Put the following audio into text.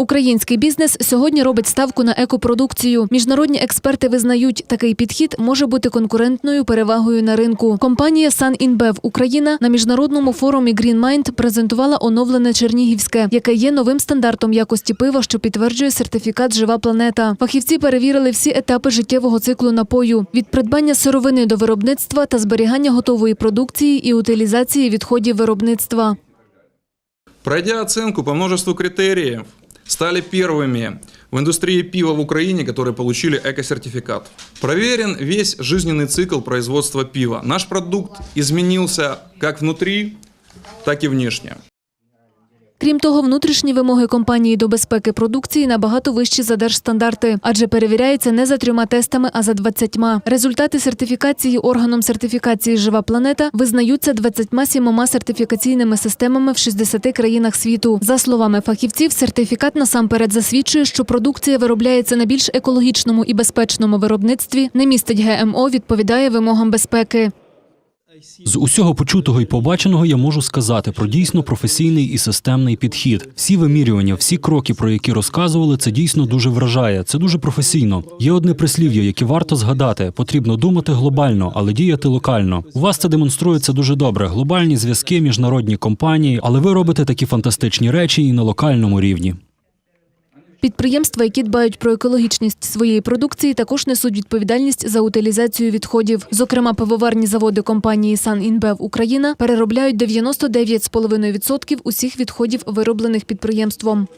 Український бізнес сьогодні робить ставку на екопродукцію. Міжнародні експерти визнають, такий підхід може бути конкурентною перевагою на ринку. Компанія «Санінбев Україна на міжнародному форумі Green Mind презентувала оновлене Чернігівське, яке є новим стандартом якості пива, що підтверджує сертифікат Жива планета. Фахівці перевірили всі етапи життєвого циклу напою від придбання сировини до виробництва та зберігання готової продукції і утилізації відходів виробництва. Пройдя оценку по множеству критериев, стали первыми в индустрии пива в Украине, которые получили экосертификат. Проверен весь жизненный цикл производства пива. Наш продукт изменился как внутри, так и внешне. Крім того, внутрішні вимоги компанії до безпеки продукції набагато вищі за держстандарти, адже перевіряється не за трьома тестами, а за двадцятьма. Результати сертифікації органом сертифікації Жива планета визнаються 27 сертифікаційними системами в 60 країнах світу. За словами фахівців, сертифікат насамперед засвідчує, що продукція виробляється на більш екологічному і безпечному виробництві, не містить ГМО, відповідає вимогам безпеки. З усього почутого і побаченого я можу сказати про дійсно професійний і системний підхід. Всі вимірювання, всі кроки, про які розказували, це дійсно дуже вражає. Це дуже професійно. Є одне прислів'я, яке варто згадати: потрібно думати глобально, але діяти локально. У вас це демонструється дуже добре. Глобальні зв'язки, міжнародні компанії, але ви робите такі фантастичні речі і на локальному рівні. Підприємства, які дбають про екологічність своєї продукції, також несуть відповідальність за утилізацію відходів. Зокрема, пивоварні заводи компанії «Санінбев Україна переробляють 99,5% усіх відходів, вироблених підприємством.